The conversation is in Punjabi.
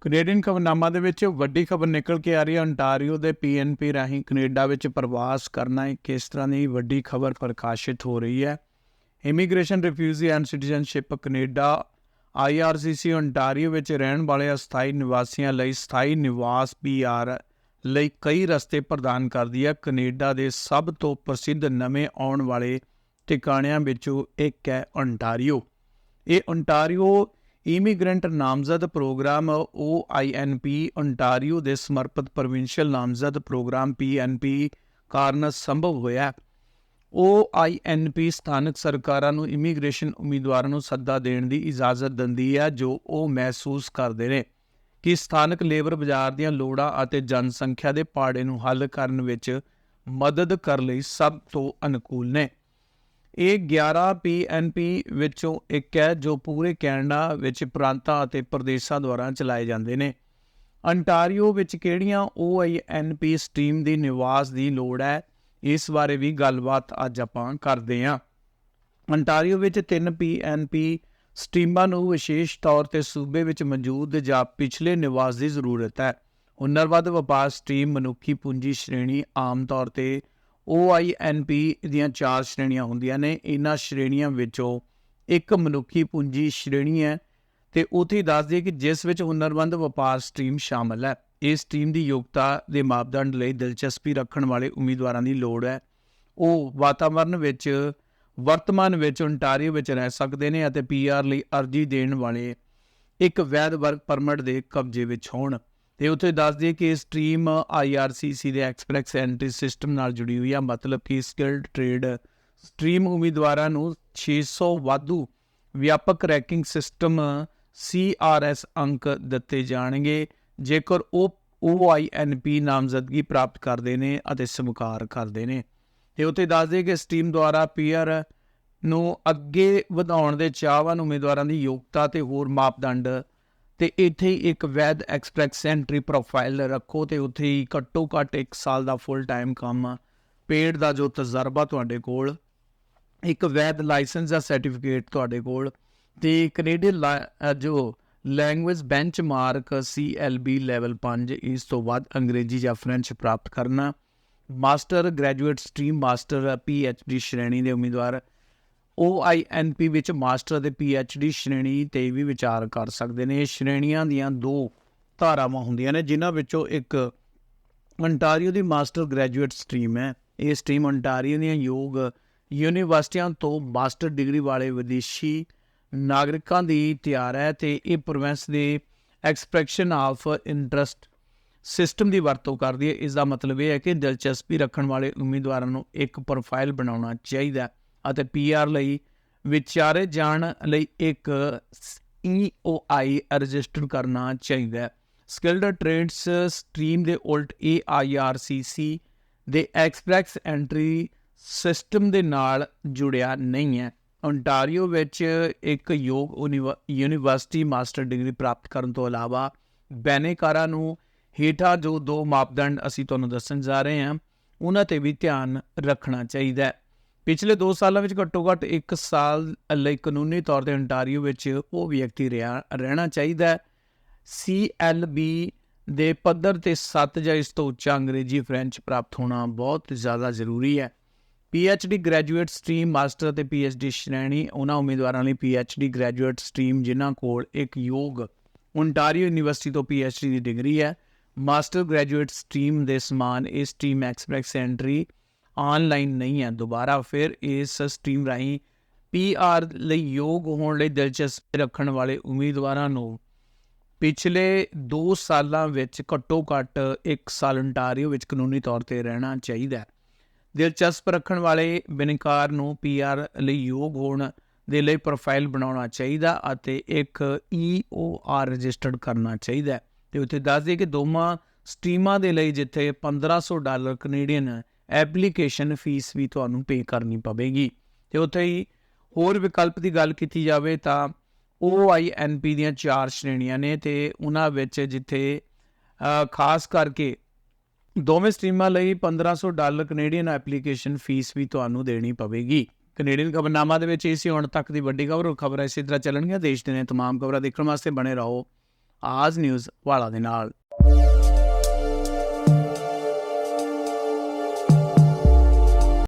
ਕੈਨੇਡੀਅਨ ਖਬਰਨਾਮਾ ਦੇ ਵਿੱਚ ਵੱਡੀ ਖਬਰ ਨਿਕਲ ਕੇ ਆ ਰਹੀ ਹੈ। ontario ਦੇ ਪੀਐਨਪੀ ਰਾਹੀਂ ਕੈਨੇਡਾ ਵਿੱਚ ਪ੍ਰਵਾਸ ਕਰਨਾ ਇੱਕ ਕਿਸ ਤਰ੍ਹਾਂ ਦੀ ਵੱਡੀ ਖਬਰ ਪ੍ਰਕਾਸ਼ਿਤ ਹੋ ਰਹੀ ਹੈ? Immigration refugee and citizenship Canada IRCC ontario ਵਿੱਚ ਰਹਿਣ ਵਾਲੇ ਅਸਥਾਈ ਨਿਵਾਸੀਆਂ ਲਈ ਸਥਾਈ ਨਿਵਾਸ PR ਲਈ ਕਈ ਰਸਤੇ ਪ੍ਰਦਾਨ ਕਰਦੀ ਹੈ। ਕੈਨੇਡਾ ਦੇ ਸਭ ਤੋਂ ਪ੍ਰਸਿੱਧ ਨਵੇਂ ਆਉਣ ਵਾਲੇ ਟਿਕਾਣਿਆਂ ਵਿੱਚੋਂ ਇੱਕ ਹੈ ontario ਇਹ ontario ਇਮੀਗ੍ਰੈਂਟ ਨਾਮਜ਼ਦ ਪ੍ਰੋਗਰਾਮ OINP ontario ਦੇ ਸਮਰਪਿਤ ਪ੍ਰੋਵਿੰਸ਼ੀਅਲ ਨਾਮਜ਼ਦ ਪ੍ਰੋਗਰਾਮ PNP ਕਾਰਨ ਸੰਭਵ ਹੋਇਆ ਹੈ। OINP ਸਥਾਨਕ ਸਰਕਾਰਾਂ ਨੂੰ ਇਮੀਗ੍ਰੇਸ਼ਨ ਉਮੀਦਵਾਰਾਂ ਨੂੰ ਸੱਦਾ ਦੇਣ ਦੀ ਇਜਾਜ਼ਤ ਦਿੰਦੀ ਹੈ, ਜੋ ਉਹ ਮਹਿਸੂਸ ਕਰਦੇ ਨੇ ਕਿ ਸਥਾਨਕ ਲੇਬਰ ਬਾਜ਼ਾਰ ਦੀਆਂ ਲੋੜਾਂ ਅਤੇ ਜਨਸੰਖਿਆ ਦੇ ਪਾੜੇ ਨੂੰ ਹੱਲ ਕਰਨ ਵਿੱਚ ਮਦਦ ਕਰਨ ਲਈ ਸਭ ਤੋਂ ਅਨੁਕੂਲ ਨੇ ਇਹ 11 PNP ਵਿੱਚੋਂ ਇੱਕ ਹੈ ਜੋ ਪੂਰੇ ਕੈਨੇਡਾ ਵਿੱਚ ਪ੍ਰਾਂਤਾਂ ਅਤੇ ਪ੍ਰਦੇਸ਼ਾਂ ਦੁਆਰਾ ਚਲਾਏ ਜਾਂਦੇ ਨੇ। ਅੰਟਾਰੀਓ ਵਿੱਚ ਕਿਹੜੀਆਂ OINP ਸਟ੍ਰੀਮ ਦੀ ਨਿਵਾਸ ਦੀ ਲੋੜ ਹੈ? ਇਸ ਬਾਰੇ ਵੀ ਗੱਲਬਾਤ ਅੱਜ ਆਪਾਂ ਕਰਦੇ ਹਾਂ। ਅੰਟਾਰੀਓ ਵਿੱਚ 3 PNP ਸਟ੍ਰੀਮਾਂ ਨੂੰ ਵਿਸ਼ੇਸ਼ ਤੌਰ ਤੇ ਸੂਬੇ ਵਿੱਚ ਮੌਜੂਦ ਜਾਂ ਪਿਛਲੇ ਨਿਵਾਸ ਦੀ ਜ਼ਰੂਰਤ ਹੈ। ਹੁਨਰਵੱਧ ਵਪਾਰ ਸਟ੍ਰੀਮ ਮਨੁੱਖੀ ਪੂੰਜੀ ਸ਼੍ਰੇਣੀ ਆਮ ਤੌਰ ਤੇ OINP ਦੀਆਂ ਚਾਰ ਸ਼੍ਰੇਣੀਆਂ ਹੁੰਦੀਆਂ ਨੇ। ਇਹਨਾਂ ਸ਼੍ਰੇਣੀਆਂ ਵਿੱਚੋਂ ਇੱਕ ਮਨੁੱਖੀ ਪੂੰਜੀ ਸ਼੍ਰੇਣੀ ਹੈ ਤੇ ਉਥੇ ਦੱਸ ਕਿ ਜਿਸ ਵਿੱਚ ਹੁਨਰਮੰਦ ਵਪਾਰ ਸਟ੍ਰੀਮ ਸ਼ਾਮਲ ਹੈ। ਇਸ ਟੀਮ ਦੀ ਯੋਗਤਾ ਦੇ ਮਾਪਦੰਡ ਲਈ ਦਿਲਚਸਪੀ ਰੱਖਣ ਵਾਲੇ ਉਮੀਦਵਾਰਾਂ ਦੀ ਲੋੜ ਹੈ। ਉਹ ਵਾਤਾਵਰਣ ਵਿੱਚ, ਵਰਤਮਾਨ ਵਿੱਚ ਓਨਟਾਰੀਓ ਵਿੱਚ ਰਹਿ ਸਕਦੇ ਨੇ ਅਤੇ ਪੀਆਰ ਲਈ ਅਰਜ਼ੀ ਦੇਣ ਵਾਲੇ ਇੱਕ ਵੈਧ ਵਰਕ ਪਰਮਿਟ ਦੇ ਕਬਜ਼ੇ ਵਿੱਚ ਹੋਣ। ਤੇ ਉੱਥੇ ਦੱਸ ਦਈਏ ਕਿ ਇਹ ਸਟ੍ਰੀਮ IRCC ਦੇ ਐਕਸਪ੍ਰੈਸ ਐਂਟਰੀ ਸਿਸਟਮ ਨਾਲ ਜੁੜੀ ਹੋਈ ਆ, ਮਤਲਬ ਕਿ ਸਕਿਲਡ ਟ੍ਰੇਡ ਸਟ੍ਰੀਮ ਉਮੀਦਵਾਰਾਂ ਨੂੰ 600 ਵਾਧੂ ਵਿਆਪਕ ਰੈਂਕਿੰਗ ਸਿਸਟਮ CRS ਅੰਕ ਦਿੱਤੇ ਜਾਣਗੇ, ਜੇਕਰ ਉਹ OINP ਨਾਮਜ਼ਦਗੀ ਪ੍ਰਾਪਤ ਕਰਦੇ ਨੇ ਅਤੇ ਸਵੀਕਾਰ ਕਰਦੇ ਨੇ। ਤੇ ਉੱਥੇ ਦੱਸ ਦਈਏ ਕਿ ਸਟ੍ਰੀਮ ਦੁਆਰਾ ਪੀਅਰ ਨੂੰ ਅੱਗੇ ਵਧਾਉਣ ਦੇ ਚਾਹਵਾਨ ਉਮੀਦਵਾਰਾਂ ਦੀ ਯੋਗਤਾ ਤੇ ਹੋਰ ਮਾਪਦੰਡ ਤੇ ਇੱਥੇ ਹੀ ਇੱਕ ਵੈਦ ਐਕਸਪ੍ਰੈਸ ਐਂਟਰੀ ਪ੍ਰੋਫਾਈਲ ਰੱਖੋ ਤੇ ਉੱਥੇ ਹੀ ਘੱਟੋ ਘੱਟ 1 ਸਾਲ ਦਾ ਫੁੱਲ ਟਾਈਮ ਕੰਮ ਪੇਡ ਦਾ ਜੋ ਤਜਰਬਾ ਤੁਹਾਡੇ ਕੋਲ, ਇੱਕ ਵੈਦ ਲਾਇਸੈਂਸ ਦਾ ਸਰਟੀਫਿਕੇਟ ਤੁਹਾਡੇ ਕੋਲ ਤੇ ਕੈਨੇਡੀਅਨ ਜੋ ਲੈਂਗੁਏਜ ਬੈਂਚਮਾਰਕ CLB ਲੈਵਲ 5 ਇਸ ਤੋਂ ਬਾਅਦ ਅੰਗਰੇਜ਼ੀ ਜਾਂ ਫ੍ਰੈਂਚ ਪ੍ਰਾਪਤ ਕਰਨਾ। Master graduate stream master PhD ਸ਼੍ਰੇਣੀ ਦੇ ਉਮੀਦਵਾਰ OINP ਵਿੱਚ ਮਾਸਟਰ ਅਤੇ PhD ਸ਼੍ਰੇਣੀ ਤੇ ਵੀ ਵਿਚਾਰ ਕਰ ਸਕਦੇ ਨੇ। ਇਹ ਸ਼੍ਰੇਣੀਆਂ ਦੀਆਂ ਦੋ ਧਾਰਾਵਾਂ ਹੁੰਦੀਆਂ ਨੇ, ਜਿਨ੍ਹਾਂ ਵਿੱਚੋਂ ਇੱਕ ਅੰਟਾਰੀਓ ਦੀ ਮਾਸਟਰ ਗ੍ਰੈਜੂਏਟ ਸਟਰੀਮ ਹੈ। ਇਹ ਸਟਰੀਮ ਅੰਟਾਰੀਓ ਦੀਆਂ ਯੋਗ ਯੂਨੀਵਰਸਿਟੀਆਂ ਤੋਂ ਮਾਸਟਰ ਡਿਗਰੀ ਵਾਲੇ ਵਿਦੇਸ਼ੀ ਨਾਗਰਿਕਾਂ ਦੀ ਤਿਆਰ ਹੈ ਤੇ ਇਹ ਪ੍ਰੋਵਿੰਸ ਦੇ ਐਕਸਪ੍ਰੈਸ਼ਨ ਆਫ ਇੰਟਰਸਟ ਸਿਸਟਮ ਦੀ ਵਰਤੋਂ ਕਰਦੀ ਹੈ। ਇਸ ਦਾ ਮਤਲਬ ਇਹ ਹੈ ਕਿ ਦਿਲਚਸਪੀ ਰੱਖਣ ਵਾਲੇ ਉਮੀਦਵਾਰਾਂ ਨੂੰ ਇੱਕ ਪ੍ਰੋਫਾਈਲ ਬਣਾਉਣਾ ਚਾਹੀਦਾ ਹੈ। ਅਤੇ ਪੀਆਰ ਲਈ ਵਿਚਾਰੇ ਜਾਣ ਲਈ ਇੱਕ EOI ਰਜਿਸਟਰ ਕਰਨਾ ਚਾਹੀਦਾ ਹੈ। ਸਕਿਲਡ ਟ੍ਰੇਡਸ ਸਟਰੀਮ ਦੇ ਉਲਟ AIRCC ਦੇ ਐਕਸਪ੍ਰੈਸ ਐਂਟਰੀ ਸਿਸਟਮ ਦੇ ਨਾਲ ਜੁੜਿਆ ਨਹੀਂ ਹੈ। ਓਨਟਾਰੀਓ ਵਿੱਚ ਇੱਕ ਯੋਗ ਯੂਨੀਵਰਸਿਟੀ ਮਾਸਟਰ ਡਿਗਰੀ ਪ੍ਰਾਪਤ ਕਰਨ ਤੋਂ ਇਲਾਵਾ ਬੈਨੇਕਾਰਾਂ ਨੂੰ ਹੇਠਾਂ ਜੋ ਦੋ ਮਾਪਦੰਡ ਅਸੀਂ ਤੁਹਾਨੂੰ ਦੱਸਣ ਜਾ ਰਹੇ ਹਾਂ, ਉਹਨਾਂ ਤੇ ਵੀ ਧਿਆਨ ਰੱਖਣਾ ਚਾਹੀਦਾ ਹੈ। ਪਿਛਲੇ 2 ਸਾਲਾਂ ਵਿੱਚ ਘੱਟੋ ਘੱਟ 1 ਸਾਲ ਲਈ ਕਾਨੂੰਨੀ ਤੌਰ ਤੇ ontario ਵਿੱਚ ਉਹ ਵਿਅਕਤੀ ਰਿਹਾ ਰਹਿਣਾ ਚਾਹੀਦਾ ਹੈ। CLB ਦੇ ਪੱਧਰ ਤੇ 7 ਜਾਂ ਇਸ ਤੋਂ ਉੱਚਾ ਅੰਗਰੇਜ਼ੀ ਫ੍ਰੈਂਚ ਪ੍ਰਾਪਤ ਹੋਣਾ ਬਹੁਤ ਜ਼ਿਆਦਾ ਜ਼ਰੂਰੀ ਹੈ। PhD ਗ੍ਰੈਜੂਏਟ ਸਟਰੀਮ ਮਾਸਟਰ ਅਤੇ PhD ਸ਼੍ਰੇਣੀ, ਉਹਨਾਂ ਉਮੀਦਵਾਰਾਂ ਲਈ PhD ਗ੍ਰੈਜੂਏਟ ਸਟਰੀਮ ਜਿਨ੍ਹਾਂ ਕੋਲ ਇੱਕ ਯੋਗ ਓਨਟਾਰੀਓ ਯੂਨੀਵਰਸਿਟੀ ਤੋਂ PhD ਦੀ ਡਿਗਰੀ ਹੈ। ਮਾਸਟਰ ਗ੍ਰੈਜੂਏਟ ਸਟਰੀਮ ਦੇ ਸਮਾਨ ਇਸ ਸਟਰੀਮ ਐਕਸਪ੍ਰੈਸ ਐਂਟਰੀ ਆਨਲਾਈਨ ਨਹੀਂ ਹੈ ਦੁਬਾਰਾ ਫਿਰ ਇਸ ਸਟਰੀਮ ਰਾਹੀਂ ਪੀਆਰ ਲਈ ਯੋਗ ਹੋਣ ਲਈ ਦਿਲਚਸਪੀ ਰੱਖਣ ਵਾਲੇ ਉਮੀਦਵਾਰਾਂ ਨੂੰ ਪਿਛਲੇ 2 ਸਾਲਾਂ ਵਿੱਚ ਘੱਟੋ ਘੱਟ 1 ਸਾਲ ontario ਵਿੱਚ ਕਾਨੂੰਨੀ ਤੌਰ ਤੇ ਰਹਿਣਾ ਚਾਹੀਦਾ ਹੈ। ਦਿਲਚਸਪ ਰੱਖਣ ਵਾਲੇ ਬਿਨਕਾਰ ਨੂੰ ਪੀਆਰ ਲਈ ਯੋਗ ਹੋਣ ਦੇ ਲਈ ਪ੍ਰੋਫਾਈਲ ਬਣਾਉਣਾ ਚਾਹੀਦਾ ਅਤੇ ਇੱਕ EOR ਰਜਿਸਟਰਡ ਕਰਨਾ ਚਾਹੀਦਾ ਹੈ। ਤੇ ਉੱਥੇ ਦੱਸ ਦਈਏ ਕਿ ਦੋਵਾਂ ਸਟਰੀਮਾਂ ਦੇ ਲਈ ਜਿੱਥੇ 1500 ਡਾਲਰ ਕੈਨੇਡੀਅਨ ਐਪਲੀਕੇਸ਼ਨ ਫੀਸ ਵੀ ਤੁਹਾਨੂੰ ਪੇ ਕਰਨੀ ਪਵੇਗੀ ਤੇ ਉੱਥੇ ਹੀ ਹੋਰ ਵਿਕਲਪ ਦੀ ਗੱਲ ਕੀਤੀ ਜਾਵੇ ਤਾਂ OINP ਦੀਆਂ ਚਾਰ ਸ਼੍ਰੇਣੀਆਂ ਨੇ ਤੇ ਉਹਨਾਂ ਵਿੱਚ ਜਿੱਥੇ ਖਾਸ ਕਰਕੇ ਦੋਵੇਂ ਸਟਰੀਮਾਂ ਲਈ 1500 ਡਾਲਰ ਕੈਨੇਡੀਅਨ ਐਪਲੀਕੇਸ਼ਨ ਫੀਸ ਵੀ ਤੁਹਾਨੂੰ ਦੇਣੀ ਪਵੇਗੀ ਕੈਨੇਡੀਅਨ ਖਬਰਨਾਮਾ ਦੇ ਵਿੱਚ ਇਸੇ ਹੁਣ ਤੱਕ ਦੀ ਵੱਡੀ ਖਬਰ ਖਬਰਾਂ ਇਸੇ ਤਰ੍ਹਾਂ ਚੱਲਣਗੀਆਂ ਦੇਸ਼ ਦੇ ਨੇ तमाम ਖਬਰਾਂ ਦੇਖਣ ਵਾਸਤੇ ਬਣੇ ਰਹੋ ਆਜ਼ ਨਿਊਜ਼ ਵਾਲਾ ਦੇ ਨਾਲ